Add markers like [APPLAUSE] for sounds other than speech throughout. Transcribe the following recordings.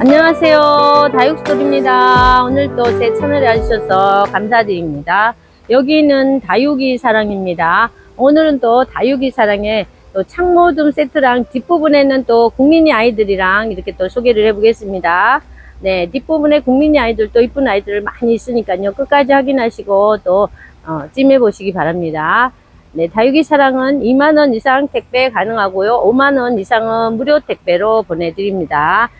안녕하세요. 다육스토리입니다. 오늘도 제 채널에 와주셔서 감사드립니다. 여기는 다육이 사랑입니다. 오늘은 또 다육이 사랑의 또 창모둠 세트랑 뒷부분에는 또 국민이 아이들이랑 이렇게 또 소개를 해보겠습니다. 네, 뒷부분에 국민이 아이들 또 이쁜 아이들 많이 있으니까요. 끝까지 확인하시고 또 어, 찜해 보시기 바랍니다. 네, 다육이 사랑은 2만원 이상 택배 가능하고요. 5만원 이상은 무료 택배로 보내드립니다.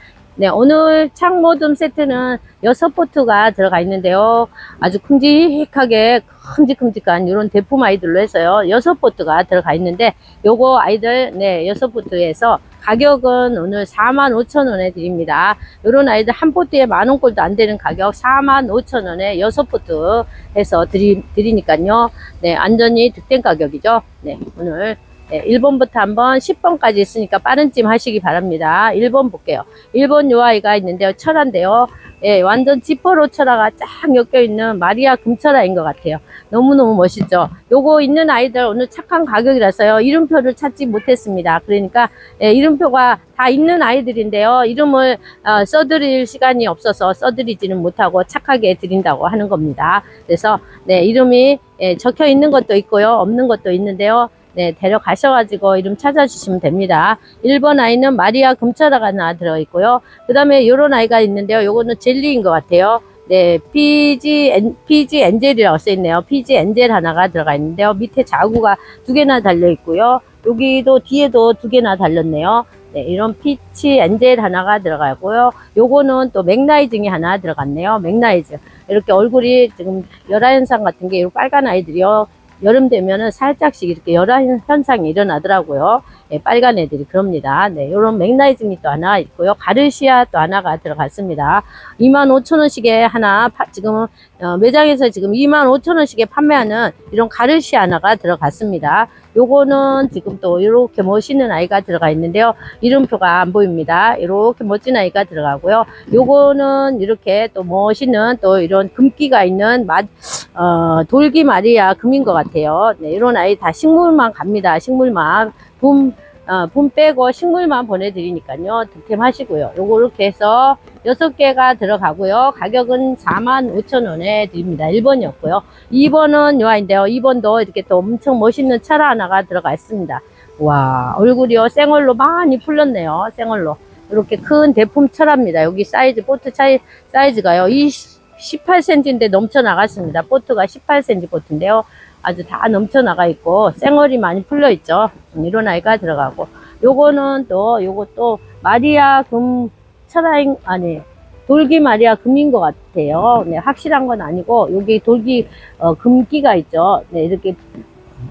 네, 오늘 창모둠 세트는 여섯 포트가 들어가 있는데요. 아주 큼직하게 큼직큼직한 이런 대품 아이들로 해서요. 여섯 포트가 들어가 있는데 요거 아이들 네, 여섯 포트에서 가격은 오늘 45,000원에 드립니다. 요런 아이들 한 포트에 만 원꼴도 안 되는 가격 45,000원에 여섯 포트 해서 드리, 드리니까요. 네, 안전히 득된 가격이죠. 네, 오늘 네, 1번부터 한번 10번까지 있으니까 빠른 찜 하시기 바랍니다. 1번 볼게요. 1번 요 아이가 있는데요. 철화인데요. 예, 완전 지퍼로 철화가 쫙 엮여있는 마리아 금철화인 것 같아요. 너무너무 멋있죠. 요거 있는 아이들 오늘 착한 가격이라서요. 이름표를 찾지 못했습니다. 그러니까 예, 이름표가 다 있는 아이들인데요. 이름을 어, 써드릴 시간이 없어서 써드리지는 못하고 착하게 드린다고 하는 겁니다. 그래서 네, 이름이 예, 적혀 있는 것도 있고요. 없는 것도 있는데요. 네, 데려가셔가지고 이름 찾아주시면 됩니다. 1번 아이는 마리아 금철화가 하나 들어있고요. 그 다음에 요런 아이가 있는데요. 요거는 젤리인 것 같아요. 네, PG, 엔, PG 엔젤이라고 써있네요. PG 엔젤 하나가 들어가 있는데요. 밑에 자구가 두 개나 달려있고요. 여기도 뒤에도 두 개나 달렸네요. 네, 이런 피치 엔젤 하나가 들어가고요. 요거는 또 맥라이징이 하나 들어갔네요. 맥라이즈. 이렇게 얼굴이 지금 열화 현상 같은 게이 빨간 아이들이요. 여름 되면은 살짝씩 이렇게 열화 현상이 일어나더라고요. 예, 빨간 애들이 그럽니다. 네, 요런 맥라이징이 또 하나 있고요. 가르시아 또 하나가 들어갔습니다. 25,000원씩에 하나, 파- 지금, 어, 매장에서 지금 25,000원씩에 판매하는 이런 가르시아 하나가 들어갔습니다. 요거는 지금 또 이렇게 멋있는 아이가 들어가 있는데요. 이름표가 안 보입니다. 이렇게 멋진 아이가 들어가고요. 요거는 이렇게 또 멋있는 또 이런 금기가 있는 맛, 어, 돌기 마리아 금인 것 같아요. 네, 이런 아이 다 식물만 갑니다. 식물만. 분, 어, 분 빼고 식물만 보내드리니까요. 득템하시고요. 요거 이렇게 해서 여섯 개가 들어가고요. 가격은 45,000원에 드립니다. 1번이었고요. 2번은 요 아이인데요. 2번도 이렇게 또 엄청 멋있는 차라 하나가 들어가 있습니다. 와, 얼굴이요. 생얼로 많이 풀렸네요. 생얼로. 이렇게 큰 대품 철합니다. 여기 사이즈, 보트 차이, 사이즈가요. 20, 18cm인데 넘쳐 나갔습니다. 보트가 18cm 보트인데요. 아주 다 넘쳐 나가 있고, 생얼이 많이 풀려 있죠. 이런 아이가 들어가고. 요거는 또, 요것도 마리아 금 철화인, 아니, 돌기 마리아 금인 것 같아요. 네, 확실한 건 아니고, 여기 돌기, 어, 금기가 있죠. 네, 이렇게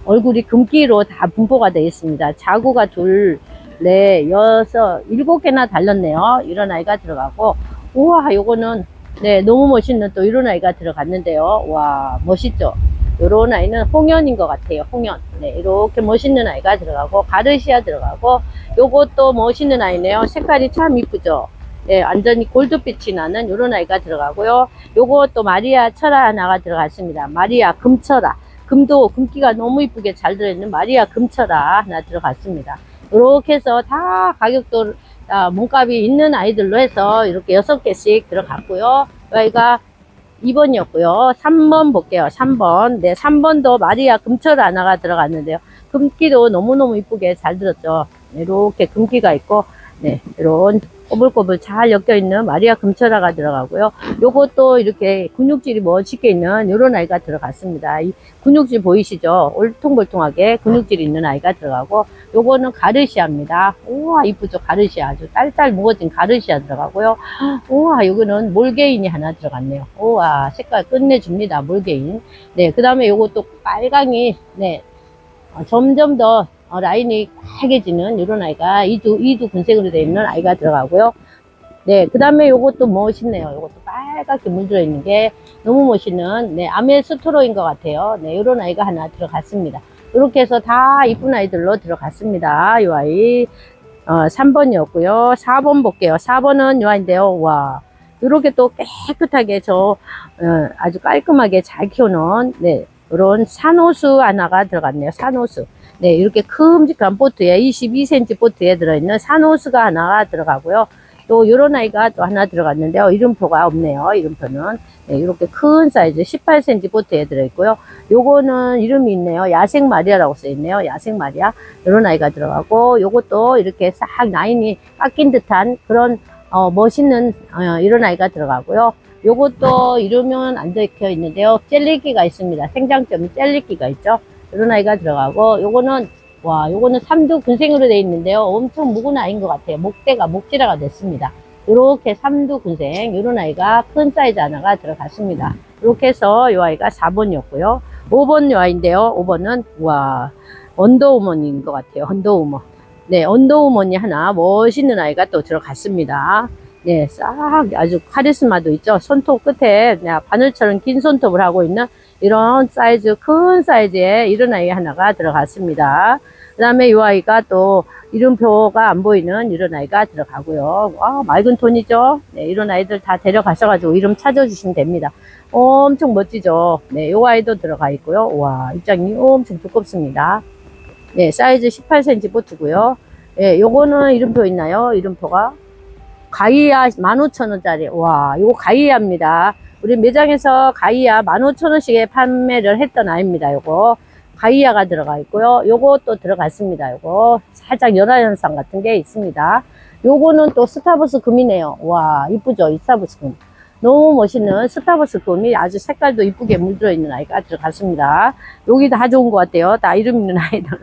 얼굴이 금기로 다 분포가 되어 있습니다. 자구가 둘, 네, 여섯, 일곱 개나 달렸네요. 이런 아이가 들어가고, 우와, 요거는, 네, 너무 멋있는 또 이런 아이가 들어갔는데요. 와, 멋있죠? 요런 아이는 홍연인 것 같아요. 홍연. 네, 이렇게 멋있는 아이가 들어가고, 가르시아 들어가고, 요것도 멋있는 아이네요. 색깔이 참 이쁘죠? 네, 완전히 골드빛이 나는 요런 아이가 들어가고요. 요것도 마리아 철화 하나가 들어갔습니다. 마리아 금철화. 금도 금기가 너무 이쁘게 잘 들어있는 마리아 금철화 하나 들어갔습니다. 이렇게 해서 다 가격도 아, 몸값이 있는 아이들로 해서 이렇게 여섯 개씩 들어갔고요. 여기가 2번이었고요. 3번 볼게요. 3번. 네, 3번도 마리아 금철 하나가 들어갔는데요. 금기도 너무너무 이쁘게 잘 들었죠. 네, 이렇게 금기가 있고, 네, 이런 꼬불꼬불 잘 엮여있는 마리아 금철화가 들어가고요. 요것도 이렇게 근육질이 멋있게 있는 이런 아이가 들어갔습니다. 이 근육질 보이시죠? 올통볼통하게 근육질 있는 아이가 들어가고, 요거는 가르시아입니다. 우와, 이쁘죠? 가르시아. 아주 딸딸 무거진 가르시아 들어가고요. 우와, 요거는 몰개인이 하나 들어갔네요. 우와, 색깔 끝내줍니다. 몰개인. 네, 그 다음에 요것도 빨강이, 네, 어, 점점 더 어, 라인이 빨개지는 이런 아이가 이두 이두 군색으로 되어 있는 아이가 들어가고요. 네, 그 다음에 요것도 멋있네요. 요것도 빨갛게 물들어 있는 게 너무 멋있는 네 아메스토로인 것 같아요. 네, 이런 아이가 하나 들어갔습니다. 이렇게 해서 다 이쁜 아이들로 들어갔습니다. 이 아이 어, 3번이었고요. 4번 볼게요. 4번은 이 아이인데요. 와. 이렇게 또 깨끗하게 저 어, 아주 깔끔하게 잘 키우는 네 이런 산호수 하나가 들어갔네요. 산호수. 네, 이렇게 큼직한 보트에 22cm 보트에 들어있는 산호수가 하나가 들어가고요. 또 요런 아이가 또 하나 들어갔는데요. 이름표가 없네요. 이름표는. 네, 이렇게 큰 사이즈 18cm 보트에 들어있고요. 요거는 이름이 있네요. 야생 마리아라고 써있네요. 야생 마리아. 요런 아이가 들어가고, 요것도 이렇게 싹 라인이 깎인 듯한 그런, 어, 멋있는, 어, 이런 아이가 들어가고요. 요것도 이름은 안 적혀 있는데요. 젤리기가 있습니다. 생장점이 젤리기가 있죠. 이런 아이가 들어가고, 요거는, 와, 요거는 삼두 군생으로 되어 있는데요. 엄청 묵은 아이인 것 같아요. 목대가 목지라가 됐습니다. 이렇게 삼두 군생, 이런 아이가 큰 사이즈 하나가 들어갔습니다. 이렇게 해서 이 아이가 4번이었고요. 5번 이 아이인데요. 5번은, 와, 언더우먼인 것 같아요. 언더우먼. 네, 언더우먼이 하나 멋있는 아이가 또 들어갔습니다. 네, 싹 아주 카리스마도 있죠. 손톱 끝에 바늘처럼 긴 손톱을 하고 있는 이런 사이즈, 큰 사이즈의 이런 아이 하나가 들어갔습니다. 그 다음에 이 아이가 또 이름표가 안 보이는 이런 아이가 들어가고요. 와, 맑은 톤이죠. 네, 이런 아이들 다 데려가셔가지고 이름 찾아주시면 됩니다. 엄청 멋지죠. 네, 이 아이도 들어가 있고요. 와, 입장이 엄청 두껍습니다. 네, 사이즈 18cm 보트고요. 예, 요거는 이름표 있나요? 이름표가? 가이아 15,000원짜리. 와, 이거 가이아입니다. 우리 매장에서 가이아 15,000원씩에 판매를 했던 아이입니다. 요거. 가이아가 들어가 있고요. 요것도 들어갔습니다. 요거. 살짝 열화 현상 같은 게 있습니다. 요거는 또 스타버스 금이네요. 와, 이쁘죠? 이 스타버스 금. 너무 멋있는 스타버스 금이 아주 색깔도 이쁘게 물들어 있는 아이가 들어갔습니다. 여기 다 좋은 것 같아요. 다 이름 있는 [LAUGHS] 아이들로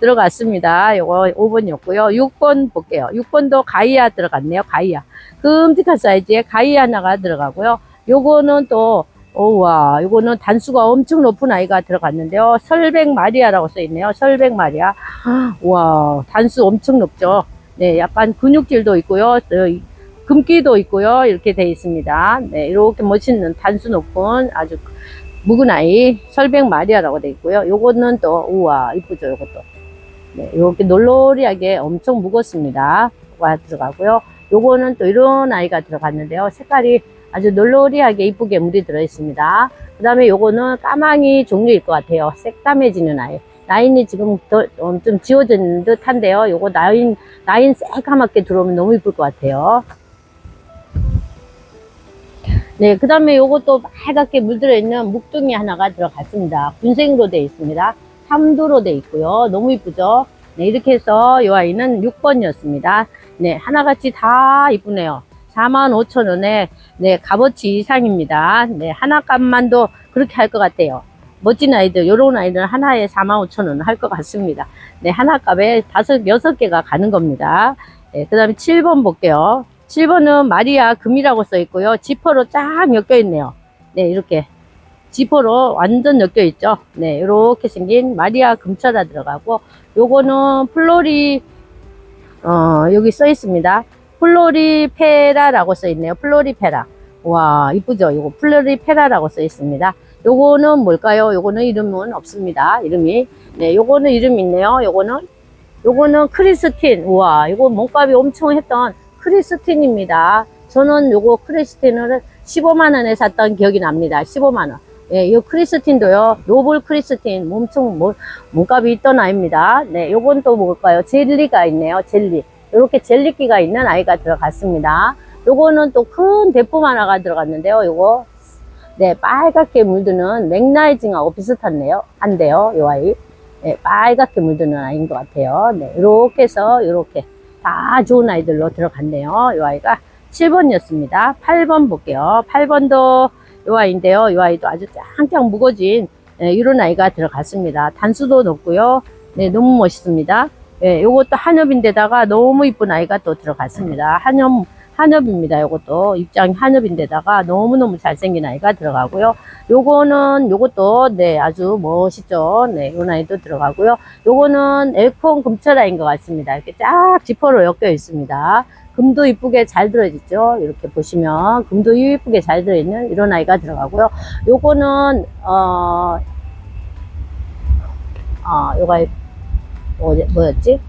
들어갔습니다. 요거 5번이었고요. 6번 볼게요. 6번도 가이아 들어갔네요. 가이아. 끔찍한 사이즈의 가이아 하나가 들어가고요. 요거는 또 오와 요거는 단수가 엄청 높은 아이가 들어갔는데요. 설백 마리아라고 써 있네요. 설백 마리아. [GASPS] 와 단수 엄청 높죠. 네, 약간 근육질도 있고요. 어, 금기도 있고요. 이렇게 돼 있습니다. 네, 이렇게 멋있는 단수 높은 아주 묵은 아이 설백 마리아라고 돼 있고요. 요거는 또 우와 이쁘죠. 요것도. 네, 이렇게 놀놀이하게 엄청 무겁습니다. 와 들어가고요. 요거는 또 이런 아이가 들어갔는데요. 색깔이 아주 놀놀이하게 이쁘게 물이 들어 있습니다. 그 다음에 요거는 까망이 종류일 것 같아요. 새까매지는 아이. 라인이 지금 더, 어, 좀 지워진 듯 한데요. 요거 라인, 라인 새까맣게 들어오면 너무 이쁠 것 같아요. 네, 그 다음에 요것도 빨갛게 물들어 있는 묵둥이 하나가 들어갔습니다. 군생으로 되어 있습니다. 삼두로 되어 있고요. 너무 이쁘죠? 네, 이렇게 해서 이 아이는 6번이었습니다. 네, 하나같이 다 이쁘네요. 45,000원에, 네, 값어치 이상입니다. 네, 하나 값만도 그렇게 할 것 같아요. 멋진 아이들, 요런 아이들 하나에 45,000원 할 것 같습니다. 네, 하나 값에 다섯, 여섯 개가 가는 겁니다. 네, 그 다음에 7번 볼게요. 7번은 마리아 금이라고 써 있고요. 지퍼로 쫙 엮여 있네요. 네, 이렇게. 지퍼로 완전 엮여 있죠. 네, 이렇게 생긴 마리아 금차다 들어가고, 요거는 플로리, 어, 여기 써 있습니다. 플로리페라라고 써 있네요. 플로리페라. 와, 이쁘죠? 요거 플로리페라라고 써 있습니다. 요거는 뭘까요? 요거는 이름은 없습니다. 이름이. 네, 요거는 이름 있네요. 요거는, 요거는 크리스틴. 우와, 요거 몸값이 엄청 했던 크리스틴입니다. 저는 요거 크리스틴을 15만 원에 샀던 기억이 납니다. 15만 원. 예, 이 크리스틴도요, 노블 크리스틴, 엄청 뭐, 몸값이 있던 아이입니다. 네, 요건 또 뭘까요? 젤리가 있네요, 젤리. 이렇게 젤리기가 있는 아이가 들어갔습니다. 요거는 또 큰 대품 하나가 들어갔는데요, 요거. 네, 빨갛게 물드는 맥라이징하고 비슷한데요, 한데요, 요 아이. 네, 빨갛게 물드는 아이인 것 같아요. 네, 이렇게 해서, 이렇게. 다 좋은 아이들로 들어갔네요. 이 아이가 7번이었습니다. 8번 볼게요. 8번도 이 아이인데요. 이 아이도 아주 짱짱 무거진 네, 이런 아이가 들어갔습니다. 단수도 높고요. 네, 너무 멋있습니다. 네, 요것도 한엽인데다가 너무 이쁜 아이가 또 들어갔습니다. 한엽, 한엽입니다. 요것도 입장이 한엽인데다가 너무너무 잘생긴 아이가 들어가고요. 요거는 요것도 네 아주 멋있죠. 네, 요 아이도 들어가고요. 요거는 에콘 금철아인 것 같습니다. 이렇게 쫙 지퍼로 엮여 있습니다. 금도 이쁘게 잘 들어있죠. 이렇게 보시면 금도 이쁘게 잘 들어있는 이런 아이가 들어가고요. 요거는 어, 어 요가 어, 뭐였지?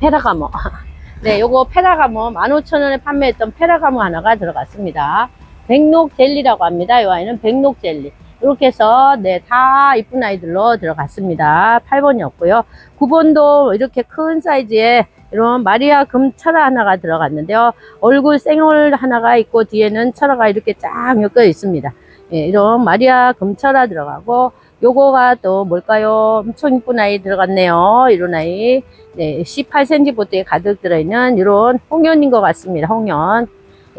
페라가모. [LAUGHS] 네, 요거 페라가모 15,000원에 판매했던 페라가모 하나가 들어갔습니다. 백록 젤리라고 합니다. 이 아이는 백록 젤리. 이렇게 해서 네, 다 이쁜 아이들로 들어갔습니다. 8번이었고요. 9번도 이렇게 큰 사이즈의 이런 마리아 금 철화 하나가 들어갔는데요. 얼굴 생얼 하나가 있고 뒤에는 철화가 이렇게 쫙 엮여 있습니다. 예, 이런 마리아 금 철화 들어가고 요거가 또 뭘까요? 엄청 이쁜 아이 들어갔네요. 이런 아이. 네, 18cm 보트에 가득 들어있는 이런 홍연인 것 같습니다. 홍연.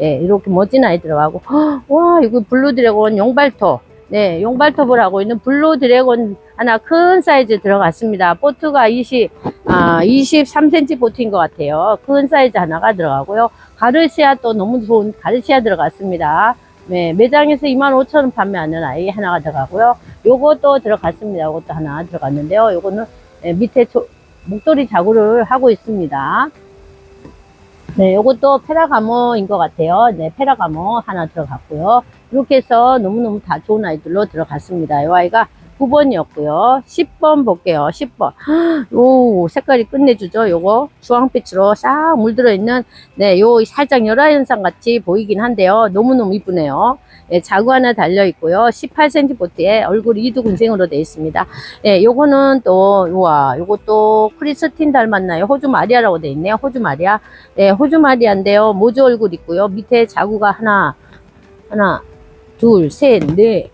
예, 이렇게 멋진 아이 들어가고. 헉, 와, 이거 블루 드래곤 용발톱. 네, 용발톱을 하고 있는 블루 드래곤 하나 큰 사이즈 들어갔습니다. 보트가 20, 아, 23cm 보트인 것 같아요. 큰 사이즈 하나가 들어가고요. 가르시아 또 너무 좋은 가르시아 들어갔습니다. 네, 매장에서 25,000원 판매하는 아이 하나가 들어가고요. 요것도 들어갔습니다. 요것도 하나 들어갔는데요. 요거는 예, 밑에 조- 목도리 자구를 하고 있습니다. 네, 요것도 페라가모인 것 같아요. 네, 페라가모 하나 들어갔고요. 이렇게 해서 너무너무 다 좋은 아이들로 들어갔습니다. 이 아이가 9번이었고요. 10번 볼게요. 10번. [GASPS] 오, 색깔이 끝내주죠. 요거 주황빛으로 싹 물들어 있는, 네, 요 살짝 열화현상 같이 보이긴 한데요. 너무너무 이쁘네요. 예, 자구 하나 달려 있고요. 18cm 보트에 얼굴이 이두근생으로 되어 있습니다. 예, 요거는 또, 우와, 요것도 크리스틴 닮았나요? 호주 마리아라고 되어 있네요. 호주 마리아. 네, 호주 마리아인데요. 모주 얼굴 있고요. 밑에 자구가 하나, 하나, 둘, 셋, 넷.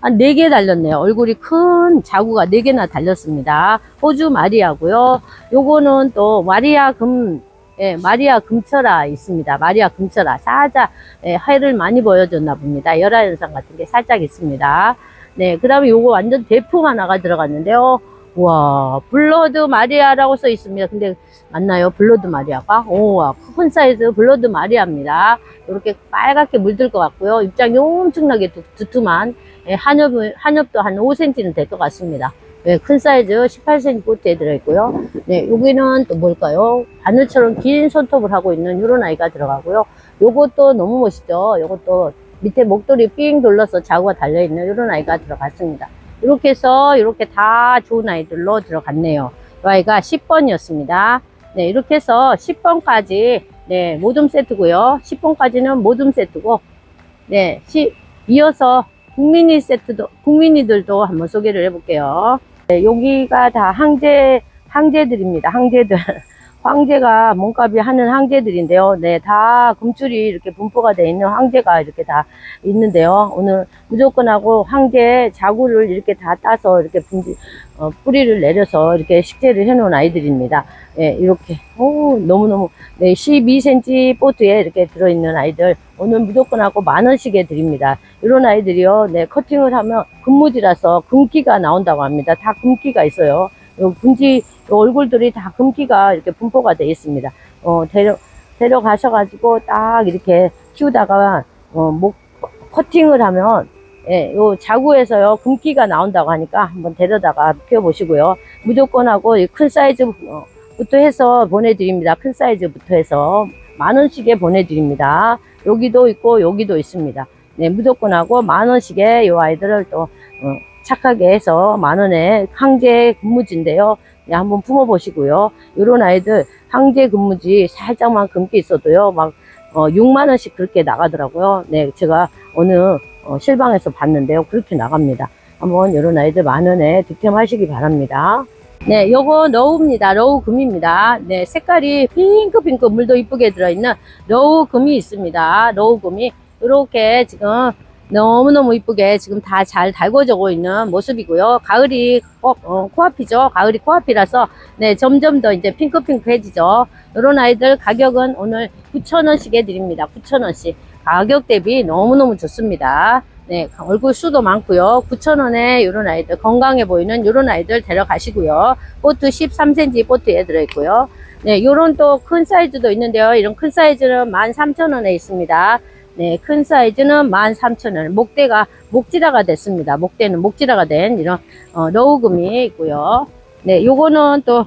한네개 달렸네요. 얼굴이 큰 자구가 네 개나 달렸습니다. 호주 마리아고요. 요거는 또 마리아 금, 예, 마리아 금철아 있습니다. 마리아 금철아. 살짝, 예, 하얘를 많이 보여줬나 봅니다. 열화현상 같은 게 살짝 있습니다. 네, 그 다음에 요거 완전 대풍 하나가 들어갔는데요. 와, 블러드 마리아라고 써 있습니다. 근데 맞나요? 블러드 마리아가? 오, 큰 사이즈 블러드 마리아입니다. 이렇게 빨갛게 물들 것 같고요. 입장이 엄청나게 두, 두툼한 예, 한엽, 한엽도 한 5cm는 될 것 같습니다. 네, 큰 사이즈 18cm 보트에 들어있고요. 네, 여기는 또 뭘까요? 바늘처럼 긴 손톱을 하고 있는 이런 아이가 들어가고요. 요것도 너무 멋있죠? 요것도 밑에 목도리 삥 둘러서 자구가 달려있는 이런 아이가 들어갔습니다. 이렇게 해서 이렇게 다 좋은 아이들로 들어갔네요. 이 아이가 10번이었습니다. 네, 이렇게 해서 10번까지 네, 모둠 세트고요. 10번까지는 모둠 세트고 네, 시, 이어서 국민이 세트도 국민이들도 한번 소개를 해볼게요. 네, 여기가 다 항제 항제들입니다. 항제들. 황제가 몸값이 하는 항제들인데요. 네, 다 금줄이 이렇게 분포가 되어 있는 황제가 이렇게 다 있는데요. 오늘 무조건 하고 황제 자구를 이렇게 다 따서 이렇게 분지, 어, 뿌리를 내려서 이렇게 식재를 해 놓은 아이들입니다. 예, 이렇게. 오, 너무너무, 네, 12cm 보트에 이렇게 들어있는 아이들. 오늘 무조건 하고 만 원씩에 드립니다. 이런 아이들이요, 네, 커팅을 하면 금무지라서 금기가 나온다고 합니다. 다 금기가 있어요. 요 분지, 요 얼굴들이 다 금기가 이렇게 분포가 되어 있습니다. 어, 데려, 데려가셔가지고 딱 이렇게 키우다가, 어, 목, 커팅을 하면, 예, 요 자구에서요, 금기가 나온다고 하니까 한번 데려다가 키워보시고요. 무조건 하고 이큰 사이즈부터 해서 보내드립니다. 큰 사이즈부터 해서 만 원씩에 보내드립니다. 여기도 있고 여기도 있습니다. 네, 무조건 하고 만 원씩에 요 아이들을 또 어, 착하게 해서 만 원에 항제 근무지인데요. 네, 한번 품어 보시고요. 요런 아이들 항제 근무지 살짝만 금기 있어도요. 막 어, 6만 원씩 그렇게 나가더라고요. 네, 제가 어느 어, 실방에서 봤는데요. 그렇게 나갑니다. 한번 이런 아이들 만 원에 득템하시기 바랍니다. 네, 요거 러우입니다. 러우 금입니다. 네, 색깔이 핑크핑크 물도 이쁘게 들어있는 러우 금이 있습니다. 러우 금이 이렇게 지금 너무너무 이쁘게 지금 다 잘 달궈지고 있는 모습이고요. 가을이 코, 어, 코앞이죠. 가을이 코앞이라서 네, 점점 더 이제 핑크핑크해지죠. 이런 아이들 가격은 오늘 9,000원씩에 드립니다. 9,000원씩. 가격 대비 너무너무 좋습니다. 네, 얼굴 수도 많고요. 9,000원에 이런 아이들, 건강해 보이는 이런 아이들 데려가시고요. 보트 13cm 보트에 들어있고요. 네, 요런 또 큰 사이즈도 있는데요. 이런 큰 사이즈는 13,000원에 있습니다. 네, 큰 사이즈는 13,000원. 목대가, 목지라가 됐습니다. 목대는 목지라가 된 이런, 어, 러우금이 있고요. 네, 요거는 또,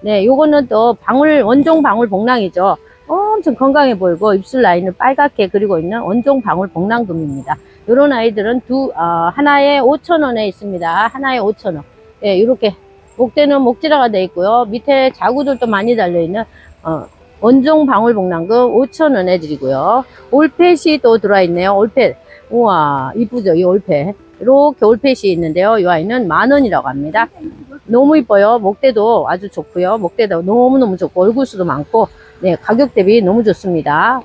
네, 요거는 또 방울, 원종 방울 복랑이죠. 엄청 건강해 보이고 입술 라인을 빨갛게 그리고 있는 원종 방울 복랑금입니다. 요런 아이들은 두, 어, 하나에 5,000원에 있습니다. 하나에 5,000원. 네, 이렇게 목대는 목지라가 되어 있고요. 밑에 자구들도 많이 달려 있는, 어, 원종 방울복랑금 5,000원 해드리고요. 올펫이 또 들어와 있네요. 올펫. 우와, 이쁘죠? 이 올펫. 이렇게 올펫이 있는데요. 이 아이는 만 원이라고 합니다. 너무 이뻐요. 목대도 아주 좋고요. 목대도 너무너무 좋고, 얼굴수도 많고, 네, 가격 대비 너무 좋습니다.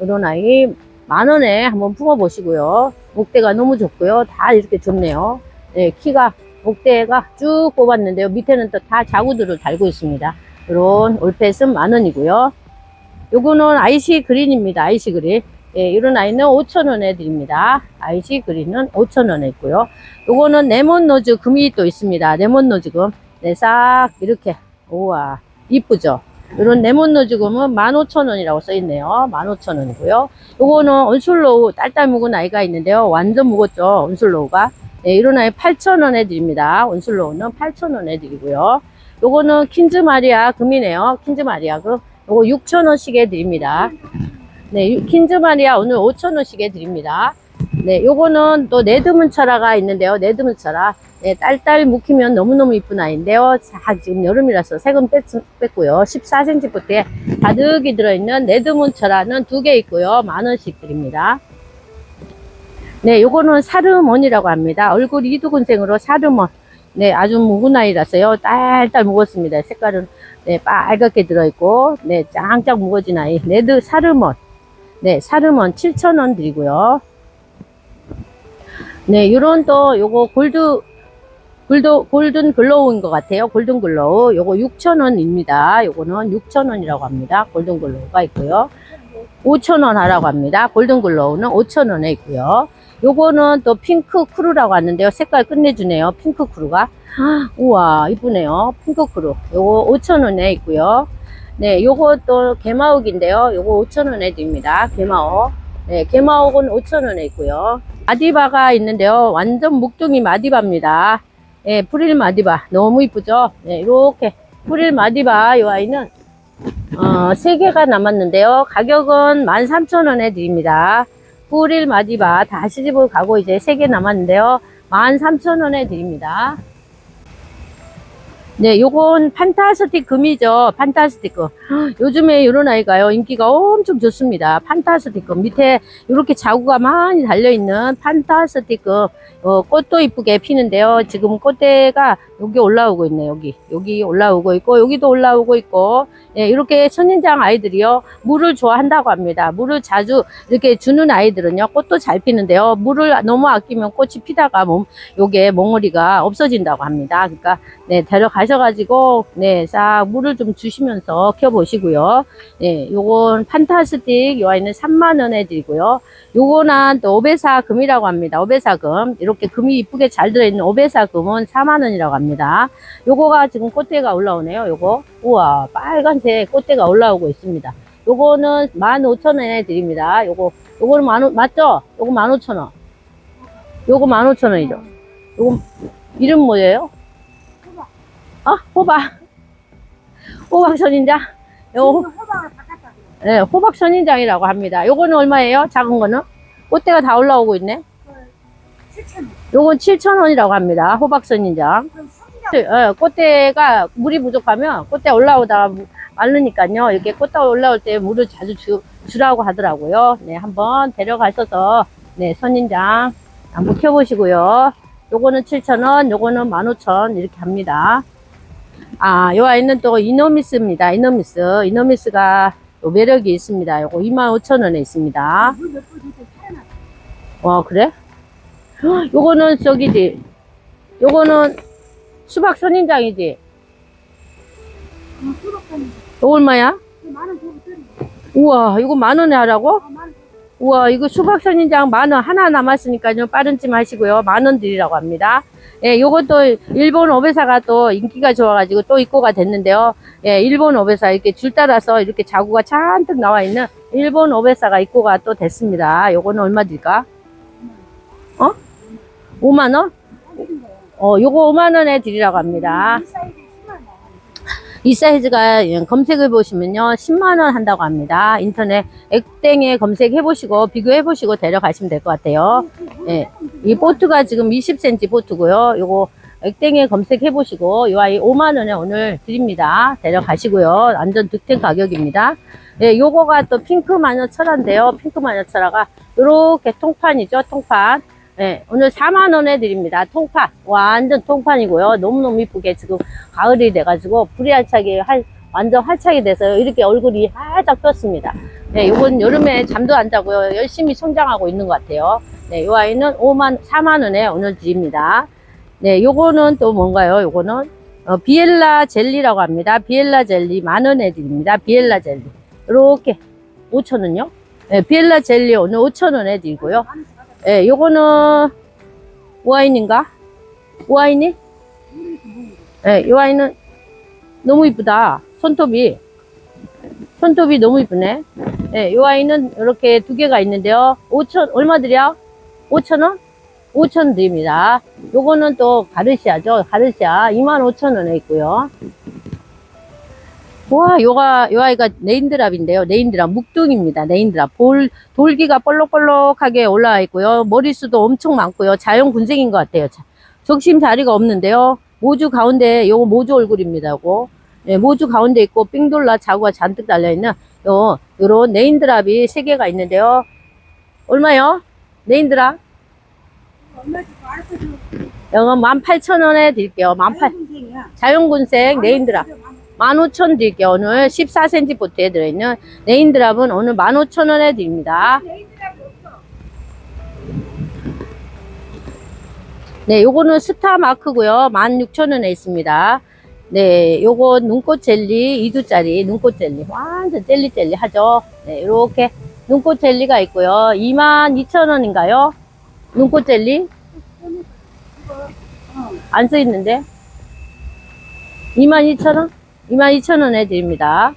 이런 아이 만 원에 한번 품어보시고요. 목대가 너무 좋고요. 다 이렇게 좋네요. 네, 키가, 목대가 쭉 뽑았는데요. 밑에는 또 다 자구들을 달고 있습니다. 이런 올펫은 만 원이고요. 요거는 아이시 그린입니다. 아이시 그린. 예, 이런 아이는 5,000원에 드립니다. 아이시 그린은 5,000원에 있고요. 요거는 레몬 노즈 금이 또 있습니다. 레몬 노즈 금. 네, 싹 이렇게. 우와, 이쁘죠? 이런 레몬 노즈 금은 15,000원이라고 써있네요. 15,000원이고요. 요거는 온술로우 딸딸 묵은 아이가 있는데요. 완전 묵었죠. 온술로우가. 네, 이런 아이 8,000원에 드립니다. 온술로우는 8,000원에 드리고요. 요거는 킨즈 마리아 금이네요. 킨즈 마리아 금. 요거 6,000원씩에 드립니다. 네, 유- 킨즈 마리아 오늘 5,000원씩에 드립니다. 네, 요거는 또 네드문철아가 있는데요. 네드문철아. 네, 딸딸 묵히면 너무너무 이쁜 아이인데요. 자, 지금 여름이라서 색은 뺐, 뺐고요. 14cm부터에 가득이 들어있는 네드문철아는 두 개 있고요. 만원씩 드립니다. 네, 요거는 사르몬이라고 합니다. 얼굴 이두근생으로 사르몬. 네, 아주 묵은 아이라서요. 딸딸 묵었습니다. 색깔은 네, 빨갛게 들어있고, 네, 짱짱 묵어진 아이. 레드 사르몬. 네, 사르몬 7,000원 드리고요. 네, 요런 또 요거 골드, 골드, 골든 글로우인 것 같아요. 골든 글로우. 요거 6,000원입니다. 요거는 6,000원이라고 합니다. 골든 글로우가 있고요. 5,000원 하라고 합니다. 골든 글로우는 5,000원에 있고요. 요거는 또 핑크 크루라고 하는데요. 색깔 끝내주네요. 핑크 크루가. 아, 우와, 이쁘네요. 핑크 크루. 요거 5,000원에 있고요. 네, 요거 또 개마옥인데요. 요거 5,000원에 드립니다. 개마옥. 네, 개마옥은 5,000원에 있고요. 마디바가 있는데요. 완전 묵둥이 마디바입니다. 네, 프릴 마디바. 너무 이쁘죠? 네, 이렇게. 프릴 마디바, 이 아이는, 어, 3개가 남았는데요. 가격은 13,000원에 드립니다. 프릴 마디바 다 시집을 가고 이제 3개 남았는데요. 13,000원에 드립니다. 네, 요건 판타스틱 금이죠. 판타스틱 금. 요즘에 이런 아이가요, 인기가 엄청 좋습니다. 판타스틱 금. 밑에 이렇게 자구가 많이 달려있는 판타스틱 금. 어, 꽃도 이쁘게 피는데요. 지금 꽃대가 여기 올라오고 있네요. 여기. 여기 올라오고 있고, 여기도 올라오고 있고, 예, 이렇게 선인장 아이들이요. 물을 좋아한다고 합니다. 물을 자주 이렇게 주는 아이들은요. 꽃도 잘 피는데요. 물을 너무 아끼면 꽃이 피다가 몸, 요게 몽우리가 없어진다고 합니다. 그러니까, 네, 데려가 셔가지고, 네, 싹 물을 좀 주시면서 키워보시고요. 네, 요건 판타스틱, 요 아이는 3만원에 드리고요. 요거는 또 오베사 금이라고 합니다. 오베사 금. 이렇게 금이 이쁘게 잘 들어있는 오베사 금은 4만원이라고 합니다. 요거가 지금 꽃대가 올라오네요. 요거. 우와, 빨간색 꽃대가 올라오고 있습니다. 요거는 15,000원에 드립니다. 요거, 요거는 만, 오- 맞죠? 요거 15,000원. 요거 15,000원이죠. 요거, 이름 뭐예요? 아, 호박. 호박 선인장. 호박을 바꿨다. 네, 호박 선인장이라고 합니다. 요거는 얼마예요? 작은 거는? 꽃대가 다 올라오고 있네. 7천 원. 요건 7,000원이라고 합니다. 호박 선인장. 그럼 성장 예, 꽃대가 물이 부족하면 꽃대 올라오다가 무- 마르니까요. 이렇게 꽃대 올라올 때 물을 자주 주, 주라고 하더라고요. 네, 한번 데려가셔서 네, 선인장 한번 키워보시고요. 요거는 7,000원, 요거는 15,000원 이렇게 합니다. 아, 요 아이는 또 이노미스입니다. 이노미스. 이노미스가 또 매력이 있습니다. 요거 25,000원에 있습니다. 와, 그래? 헉, 요거는 저기지. 요거는 수박 선인장이지. 어, 수박하는 이거 얼마야? 드리. 우와, 이거 만 원에 하라고? 어, 주고. 우와, 이거 수박 선인장 만 원 하나 남았으니까요. 빠른 찜 하시고요. 만 원 드리라고 합니다. 예, 요것도 일본 오베사가 또 인기가 좋아가지고 또 입고가 됐는데요. 예, 일본 오베사 이렇게 줄 따라서 이렇게 자구가 잔뜩 나와 있는 일본 오베사가 입고가 또 됐습니다. 요거는 얼마 드릴까? 어? 5만 원? 해준 거예요. 어, 요거 5만 원에 드리라고 합니다. 이 사이즈 10만 원. 이 사이즈가 검색해 보시면요 10만원 한다고 합니다 인터넷 액땡에 검색해 보시고 비교해 보시고 데려가시면 될 것 같아요 예. 이 보트가 지금 20cm 보트고요 요거 액땡에 검색해 보시고 이 아이 5만 원에 오늘 드립니다. 데려가시고요. 완전 득템 가격입니다. 네, 요거가 또 핑크 마녀 철화인데요. 핑크 마녀 철화가 이렇게 통판이죠. 통판. 네, 오늘 4만 원에 드립니다. 통판. 완전 통판이고요. 너무너무 이쁘게 지금 가을이 돼가지고 불이 활착이 할, 완전 활착이 돼서 이렇게 얼굴이 활짝 떴습니다. 네, 요건 여름에 잠도 안 자고요. 열심히 성장하고 있는 것 같아요. 네, 요 아이는 5만, 4만 원에 오늘 드립니다. 네, 요거는 또 뭔가요? 요거는 어, 비엘라 젤리라고 합니다. 비엘라 젤리 만 원에 드립니다. 비엘라 젤리. 이렇게 5천 원요? 네, 비엘라 젤리 오늘 5천 원에 드리고요. 네, 요거는 와인인가? 와인이? 네, 이 와인은 너무 이쁘다. 손톱이. 손톱이 너무 이쁘네. 네, 이 와인은 이렇게 두 개가 있는데요. 5천, 얼마 드려? 5천 원? 5천 드립니다. 요거는 또 가르시아죠. 가르시아 2만 5천 원에 있고요. 와, 요가, 요 아이가 네인드랍인데요. 네인드랍, 묵둥입니다. 네인드랍. 볼, 돌기가 볼록볼록하게 올라와 있고요. 머리수도 엄청 많고요. 자연 군생인 것 같아요. 자, 적심 자리가 없는데요. 모주 가운데, 요거 모주 얼굴입니다. 요거. 네, 모주 가운데 있고, 삥돌라 자구가 잔뜩 달려있는 요, 요런 네인드랍이 세 개가 있는데요. 얼마요? 네인드랍? 이거 18,000원에 드릴게요. 18, 동생이야. 자연군생 네인드랍. 15,000원 드릴게요. 오늘 14cm 보트에 들어있는 네인드랍은 오늘 15,000원에 드립니다. 네, 요거는 스타 마크고요. 16,000원에 있습니다. 네, 요거 눈꽃 젤리 2두짜리 눈꽃 젤리. 완전 젤리 젤리 하죠. 네, 요렇게 눈꽃 젤리가 있고요. 22,000원인가요? 눈꽃 젤리? 안 써 있는데? 22,000원? 22,000원에 드립니다.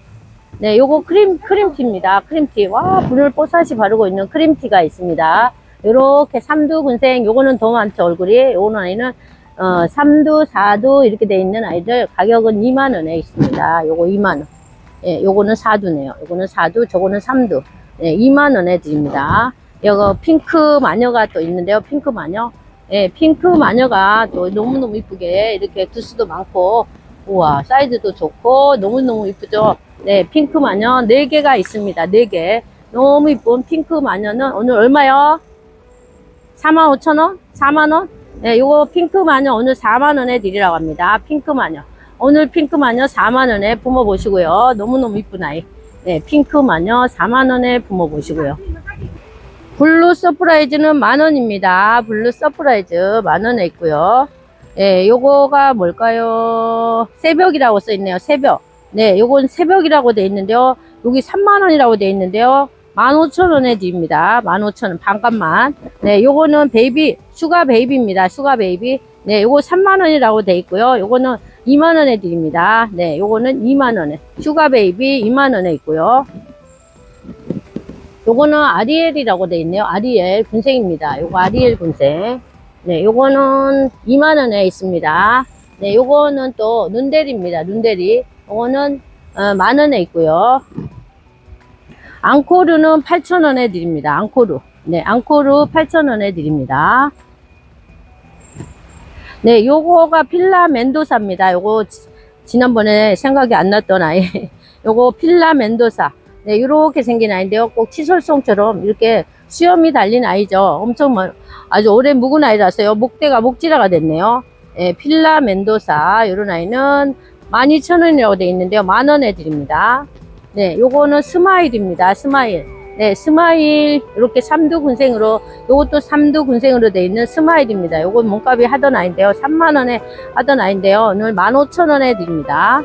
네, 요거 크림, 크림티입니다. 크림티. 와, 분을 뽀사시 바르고 있는 크림티가 있습니다. 요렇게 3두 군생, 요거는 더 많죠, 얼굴이. 요거는 아이는, 어, 3두, 4두 이렇게 돼 있는 아이들 가격은 2만원에 있습니다. 요거 2만원. 예, 요거는 4두네요. 요거는 4두, 저거는 3두. 예, 2만원에 드립니다. 요거 핑크 마녀가 또 있는데요. 핑크 마녀. 예, 핑크 마녀가 또 너무너무 이쁘게 이렇게 두수도 많고, 우와, 사이즈도 좋고, 너무너무 이쁘죠? 네, 핑크 마녀 4개가 있습니다. 4개. 너무 이쁜 핑크 마녀는 오늘 얼마요? 45,000원? 4만원? 네, 요거 핑크 마녀 오늘 4만원에 드리라고 합니다. 핑크 마녀. 오늘 핑크 마녀 4만원에 품어 보시고요. 너무너무 이쁜 아이. 네, 핑크 마녀 4만원에 품어 보시고요. 블루 서프라이즈는 만원입니다. 블루 서프라이즈 만원에 있고요. 예, 요거가 뭘까요? 새벽이라고 써 있네요. 새벽. 네, 요건 새벽이라고 돼 있는데요. 여기 3만원이라고 돼 있는데요. 15,000원에 드립니다. 15,000원 반값만. 네, 요거는 베이비, 슈가 베이비입니다. 슈가 베이비. 네, 요거 3만원이라고 돼 있고요. 요거는 2만원에 드립니다. 네, 요거는 2만원에. 슈가 베이비 2만원에 있고요. 요거는 아리엘이라고 돼 있네요. 아리엘 군생입니다. 요거 아리엘 군생. 네, 요거는 2만원에 있습니다. 네, 요거는 또 눈대리입니다. 눈대리. 요거는 어, 만원에 있고요. 앙코르는 8,000원에 드립니다. 앙코르. 네, 앙코르 8,000원에 드립니다. 네, 요거가 필라 멘도사입니다. 요거 지- 지난번에 생각이 안 났던 아이. [LAUGHS] 요거 필라 멘도사. 네, 요렇게 생긴 아이인데요. 꼭 치솔송처럼 이렇게 수염이 달린 아이죠. 엄청 뭐- 아주 오래 묵은 아이라서요. 목대가 목지라가 됐네요. 예, 필라 멘도사. 요런 아이는 12,000원이라고 되어 있는데요. 만원에 드립니다. 네, 요거는 스마일입니다. 스마일. 네, 스마일. 이렇게 삼두 군생으로, 요것도 삼두 군생으로 되어 있는 스마일입니다. 요건 몸값이 하던 아이인데요. 3만 원에 하던 아이인데요. 오늘 15,000원에 드립니다.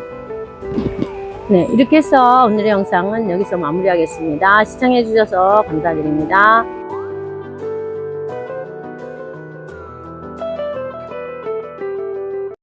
네, 이렇게 해서 오늘의 영상은 여기서 마무리하겠습니다. 시청해주셔서 감사드립니다.